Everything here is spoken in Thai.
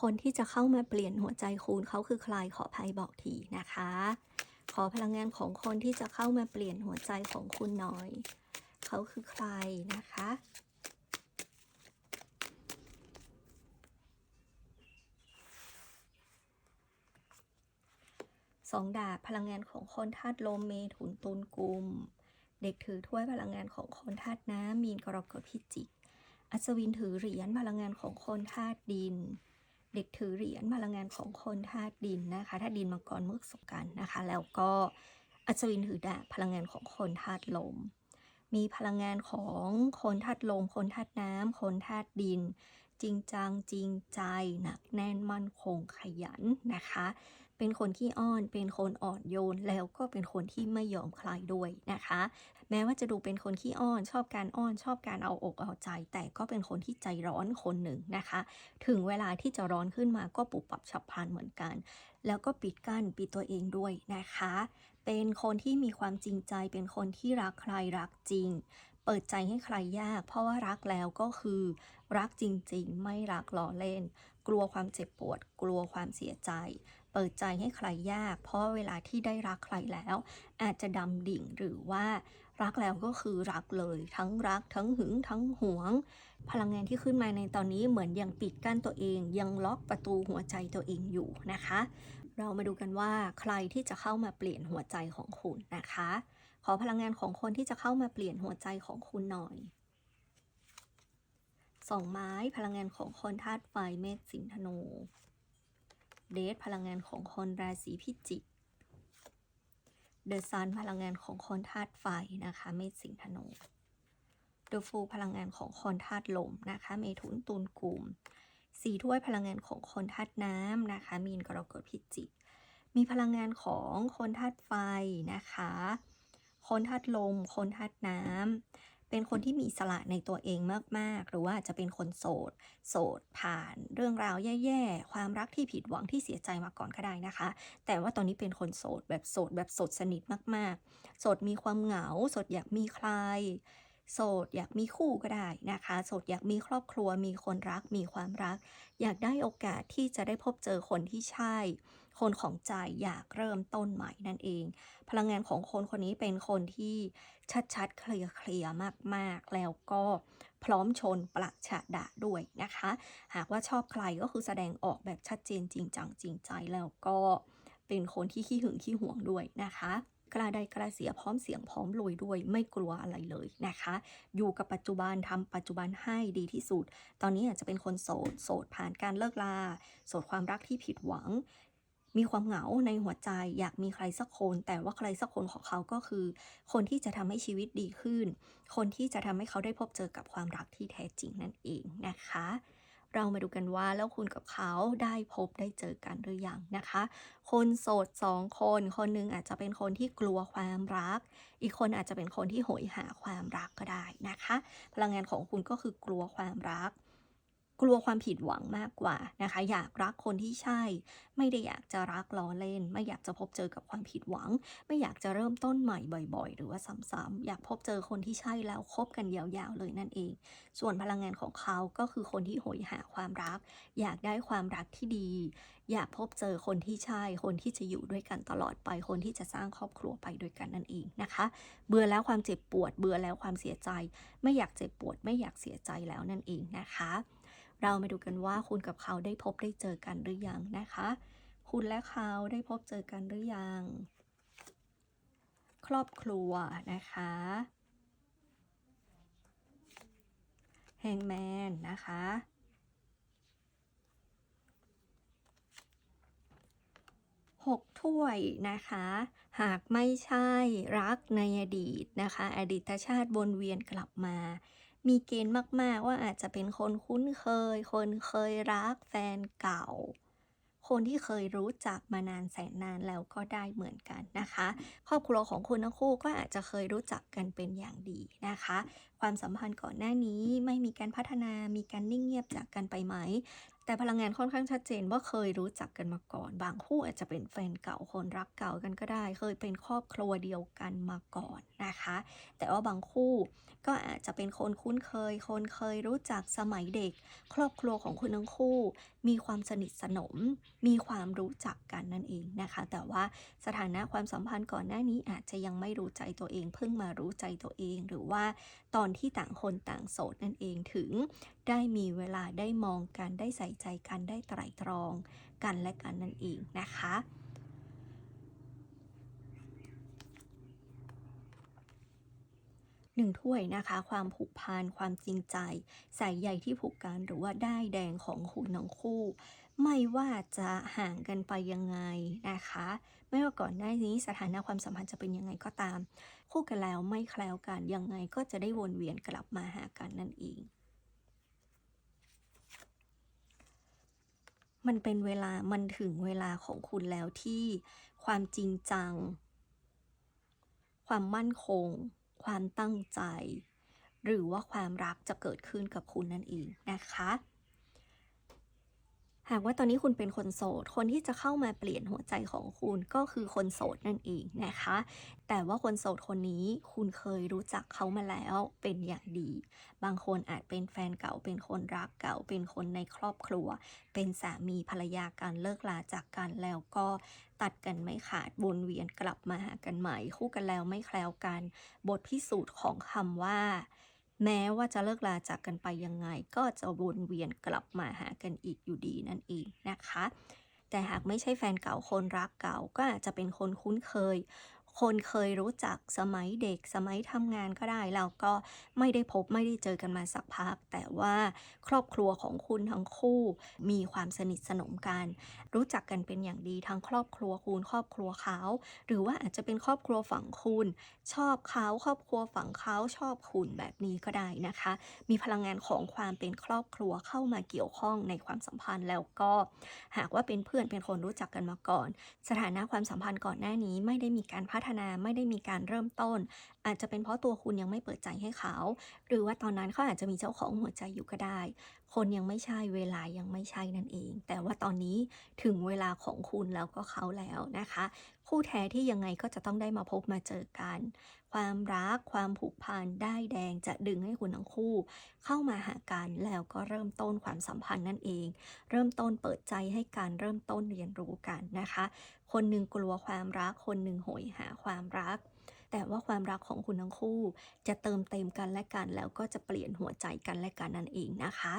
คนที่จะเข้ามาเปลี่ยนหัวใจคุณเขาคือใครขอภัยบอกทีนะคะ ขอพลังงานของคนที่จะเข้ามาเปลี่ยนหัวใจของคุณหน่อย เขาคือใครนะคะ สองดาบพลังงานของคนธาตุลมเมถุนตุลกุม เด็กถือถ้วยพลังงานของคนธาตุน้ำมีนกรกฎพิจิก อัศวินถือเหรียญพลังงานของคนธาตุดิน เด็กถือเหรียญพลังงานของคนธาตุดินนะคะธาตุดินมังกรเมือกสกันนะคะ แล้วก็อัศวินถือดาบพลังงานของคนธาตุลม มีพลังงานของคนธาตุลม คนธาตุน้ำคนธาตุดิน จริงจังจริงใจหนักแน่นมั่นคงขยันนะคะ เป็นคนที่อ้อน เป็นคนอ่อนโยน แล้วก็เป็นคนที่ไม่ยอมใครด้วยนะคะ แม้ว่าจะดูเป็นคนขี้อ้อน ชอบการอ้อน ชอบการเอาอกเอาใจ แต่ก็เป็นคนที่ใจร้อนคนหนึ่งนะคะ ถึงเวลาที่จะร้อนขึ้นมาก็ปุบปับฉับพลันเหมือนกัน แล้วก็ปิดกั้นปิดตัวเองด้วยนะคะ เป็นคนที่มีความจริงใจ เป็นคนที่รักใครรักจริงเปิดใจให้ใครยาก เพราะว่ารักแล้วก็คือ รักจริงๆ ไม่รักล้อเล่น กลัวความเจ็บปวด กลัวความเสียใจ เปิดใจให้ใครยาก เพราะเวลาที่ได้รักใครแล้ว อาจจะดำดิ่งหรือว่ารักแล้วก็คือรักเลย ทั้งรักทั้งหึงทั้งหวง พลังงานที่ขึ้นมาในตอนนี้เหมือนยังปิดกั้นตัวเอง ยังล็อกประตูหัวใจตัวเองอยู่นะคะ เรามาดูกันว่าใครที่จะเข้ามาเปลี่ยนหัวใจของคุณนะคะ ขอพลังงานของคนที่จะเข้ามาเปลี่ยนหัวใจของคุณหน่อยสองไม้พลังงานของคนธาตุไฟเมษสิงธนู เดทพลังงานของคนราศีพิจิกเดอะซันพลังงานของคนธาตุไฟนะคะ เมษสิงห์ธนูเดอะฟูพลังงานของคนธาตุลมนะคะ เมถุนตุลกุมสีถ้วยพลังงานของคนธาตุน้ำนะคะ มีนกรกฎพิจิกมีพลังงานของคนธาตุไฟนะคะ คนธาตุลม คนธาตุน้ำ เป็นคนที่มีสละในตัวเองมาก ๆ หรือว่าจะเป็นคนโสด โสดผ่าน เรื่องราวแย่ ๆ ความรักที่ผิดหวังที่เสียใจมาก่อนก็ได้นะคะ แต่ว่าตอนนี้เป็นคนโสดแบบโสดแบบโสดสนิทมาก ๆ โสดมีความเหงา โสดอยากมีใคร โสดอยากมีคู่ก็ได้นะคะ โสดอยากมีครอบครัว มีคนรัก มีความรัก อยากได้โอกาสที่จะได้พบเจอคนที่ใช่ คนของใจอยากเริ่มต้นใหม่นั่นเอง พลังงานของคนคนนี้เป็นคนที่ชัดๆ เคลียร์เคลียร์มากๆ แล้วก็พร้อมชนประชาดะด้วยนะคะ หากว่าชอบใครก็คือแสดงออกแบบชัดเจนจริงจังจริงใจแล้วก็เป็นคนที่ขี้หึงขี้หวงด้วยนะคะกล้าได้กล้าเสียพร้อมเสียงพร้อมลุยด้วยไม่กลัวอะไรเลยนะคะ อยู่กับปัจจุบันทำปัจจุบันให้ดีที่สุด ตอนนี้อาจจะเป็นคนโสด โสดผ่านการเลิกลา โสดความรักที่ผิดหวัง มีความเหงาในหัวใจ อยากมีใครสักคน แต่ว่าใครสักคนของเขาก็คือ คนที่จะทำให้ชีวิตดีขึ้น คนที่จะทำให้เขาได้พบเจอกับความรักที่แท้จริงนั่นเองนะคะ เรามาดูกันว่าแล้วคุณกับเขาได้พบได้เจอกันหรือยังนะคะ คนโสดสองคน คนหนึ่งอาจจะเป็นคนที่กลัวความรัก อีกคนอาจจะเป็นคนที่โหยหาความรักก็ได้นะคะ พลังงานของคุณก็คือกลัวความรัก กลัวความผิดหวังมากกว่านะคะ อยากรักคนที่ใช่ ไม่ได้อยากจะรักล้อเล่น ไม่อยากจะพบเจอกับความผิดหวัง ไม่อยากจะเริ่มต้นใหม่บ่อยๆ หรือว่าซ้ำๆอยากพบเจอคนที่ใช่แล้วคบกันยาวๆเลยนั่นเอง ส่วนพลังงานของเขาก็คือคนที่โหยหาความรัก อยากได้ความรักที่ดี อยากพบเจอคนที่ใช่ คนที่จะอยู่ด้วยกันตลอดไปคนที่จะสร้างครอบครัวไปด้วยกันนั่นเองนะคะ เบื่อแล้วความเจ็บปวด เบื่อแล้วความเสียใจ ไม่อยากเจ็บปวด ไม่อยากเสียใจแล้วนั่นเองนะคะ เรามาดูกันว่าคุณกับเขาได้พบได้เจอกันหรือยังนะคะ คุณและเขาได้พบเจอกันหรือยัง ครอบครัวนะคะแฮงแมนนะคะ หกถ้วยนะคะ หากไม่ใช่รักในอดีตนะคะ อดีตชาติวนเวียนกลับมา มีเกณฑ์มาก ๆ ว่าอาจจะเป็นคนคุ้นเคย คนเคยรักแฟนเก่า คนที่เคยรู้จักมานานแสนนานแล้วก็ได้เหมือนกันนะคะ ครอบครัวของคุณทั้งคู่ก็อาจจะเคยรู้จักกันเป็นอย่างดีนะคะ ความสัมพันธ์ก่อนหน้านี้ไม่มีการพัฒนามีการนิ่งเงียบจากกันไปไหม แต่พลังงานค่อนข้างชัดเจนว่าเคยรู้จักกันมาก่อน บางคู่อาจจะเป็นแฟนเก่าคนรักเก่ากันก็ได้ เคยเป็นครอบครัวเดียวกันมาก่อนนะคะ แต่ว่าบางคู่ก็อาจจะเป็นคนคุ้นเคย คนเคยรู้จักสมัยเด็ก ครอบครัวของคุณทั้งคู่ มีความสนิทสนม มีความรู้จักกันนั่นเองนะคะ แต่ว่าสถานะความสัมพันธ์ก่อนหน้านี้อาจจะยังไม่รู้ใจตัวเอง เพิ่งมารู้ใจตัวเอง หรือว่าตอนที่ต่างคนต่างโสดนั่นเองถึงได้มีเวลาได้มองกันได้ใส่ใจกันได้ไตร่ตรองกันและกันนั่นเองนะคะหนึ่งถ้วยนะคะ ความผูกพันความจริงใจ สายใยที่ผูกกันหรือว่าได้แดงของคุณทั้งคู่ ไม่ว่าจะห่างกันไปยังไงนะคะ ไม่ว่าก่อนหน้านี้สถานะความสัมพันธ์จะเป็นยังไงก็ตาม คู่กันแล้วไม่แคล้วกันยังไงก็จะได้วนเวียนกลับมาหากันนั่นเอง มันเป็นเวลามันถึงเวลาของคุณแล้วที่ความจริงจัง ความมั่นคง ความตั้งใจ หรือว่าความรักจะเกิดขึ้นกับคุณนั่นเองนะคะ หากว่าตอนนี้คุณเป็นคนโสด คนที่จะเข้ามาเปลี่ยนหัวใจของคุณก็คือคนโสดนั่นเองนะคะ แต่ว่าคนโสดคนนี้คุณเคยรู้จักเขามาแล้วเป็นอย่างดี บางคนอาจเป็นแฟนเก่า เป็นคนรักเก่า เป็นคนในครอบครัว เป็นสามีภรรยากันเลิกลาจากกันแล้วก็ตัดกันไม่ขาดวนเวียนกลับมาหากันใหม่ คู่กันแล้วไม่แคล้วกัน บทพิสูจน์ของคำว่า แม้ว่าจะเลิกลาจากกันไปยังไง ก็จะวนเวียนกลับมาหากันอีกอยู่ดีนั่นเองนะคะ แต่หากไม่ใช่แฟนเก่าคนรักเก่าก็อาจจะเป็นคนคุ้นเคย คนเคยรู้จักสมัยเด็กสมัยทำงานก็ได้แล้วก็ไม่ได้พบไม่ได้เจอกันมาสักพัก แต่ว่าครอบครัวของคุณทั้งคู่มีความสนิทสนมกัน รู้จักกันเป็นอย่างดีทั้งครอบครัวคุณครอบครัวเขา หรือว่าอาจจะเป็นครอบครัวฝั่งคุณ ชอบเขาครอบครัวฝั่งเขาชอบคุณแบบนี้ก็ได้นะคะ มีพลังงานของความเป็นครอบครัวเข้ามาเกี่ยวข้องในความสัมพันธ์แล้วก็ หากว่าเป็นเพื่อนเป็นคนรู้จักกันมาก่อน สถานะความสัมพันธ์ก่อนหน้านี้ไม่ได้มีการพัฒนาไม่ได้มีการเริ่มต้นอาจจะเป็นเพราะตัวคุณยังไม่เปิดใจให้เขา หรือว่าตอนนั้นเขาอาจจะมีเจ้าของหัวใจอยู่ก็ได้ คนยังไม่ใช่เวลายังไม่ใช่นั่นเอง แต่ว่าตอนนี้ถึงเวลาของคุณแล้วก็เขาแล้วนะคะ คู่แท้ที่ยังไงก็จะต้องได้มาพบมาเจอกัน ความรักความผูกพันได้แดงจะดึงให้คุณทั้งคู่ เข้ามาหากันแล้วก็เริ่มต้นความสัมพันธ์นั่นเอง เริ่มต้นเปิดใจให้การเริ่มต้นเรียนรู้กันนะคะ คนหนึ่งกลัวความรัก คนหนึ่งโหยหาความรัก แต่ว่าความรักของคุณทั้งคู่ จะเติมเต็มกันและกัน แล้วก็จะเปลี่ยนหัวใจกันและกันนั่นเองนะคะ